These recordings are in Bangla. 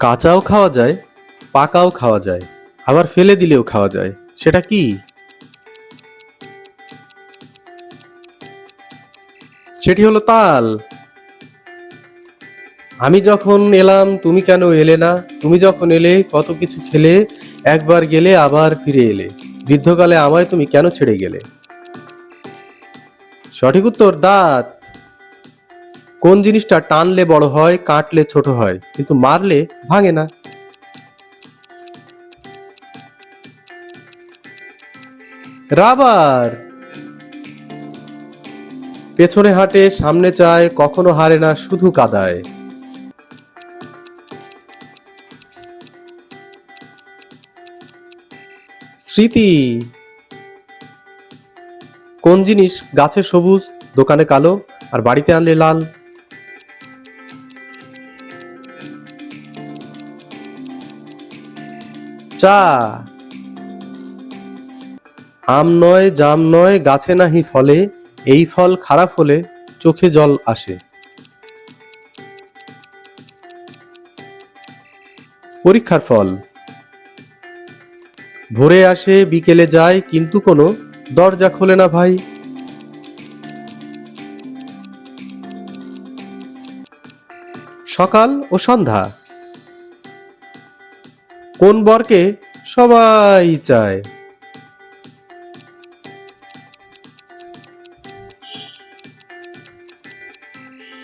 কাঁচাও খাওয়া যায়, পাকাও খাওয়া যায়, আবার ফেলে দিলেও খাওয়া যায়। সেটা কি? সেটি হলো তাল। আমি যখন এলাম, তুমি কেন এলে না? তুমি যখন এলে, কত কিছু খেলে, একবার গেলে আবার ফিরে এলে। বৃদ্ধকালে আমায় তুমি কেন ছেড়ে গেলে? সঠিক উত্তর, দাঁত। কোন জিনিসটা টানলে বড় হয়, কাটলে ছোট হয়? কিন্তু মারলে ভাঙে না। রাবার! পেছনে হাঁটে, সামনে চায়, কখনো হারে না, শুধু কাদায়। স্মৃতি! কোন জিনিস গাছে সবুজ, দোকানে কালো, আর বাড়িতে আনলে লাল? চা। আম নয়, জাম নয়, গাছে নাহি ফলে, এই ফল খারাপ হলে চোখে জল আসে। পরীক্ষার ফল। ভোরে আসে, বিকেলে যায়, কিন্তু কোনো দরজা খোলে না ভাই। সকাল ও সন্ধ্যা। কোন বরকে সবাই চায়?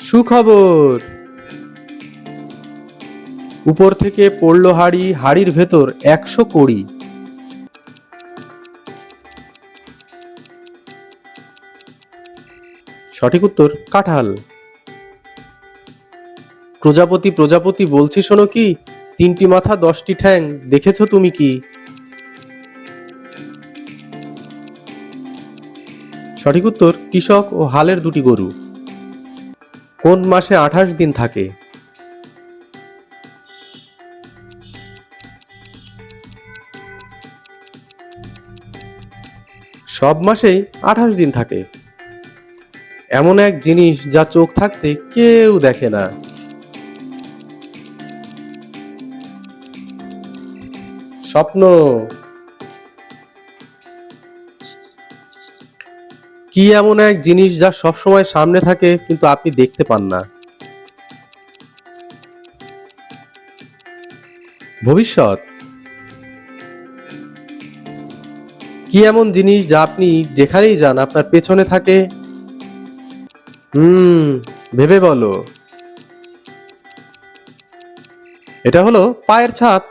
সুখবর। উপর থেকে পড়ল হাড়ি, হাড়ির ভেতর একশো কড়ি। সঠিক উত্তর, কাঁঠাল। প্রজাপতি প্রজাপতি বলছি শোনো কি? তিনটি মাথা, দশটি ঠ্যাং, দেখেছ তুমি কি? সঠিক উত্তর, কৃষক ও হালের দুটি গরু। কোন মাসে আঠাশ দিন থাকে? সব মাসেই আঠাশ দিন থাকে। এমন এক জিনিস যা চোখ থাকতে কেউ দেখে না। স্বপ্ন। কি এমন এক জিনিস যা সবসময় সামনে থাকে, কিন্তু আপনি দেখতে পান না? ভবিষ্যৎ। কি এমন জিনিস যা আপনি যেখানেই যান, আপনার পেছনে থাকে? হুম, ভেবে বলো। এটা হলো পায়ের ছাপ।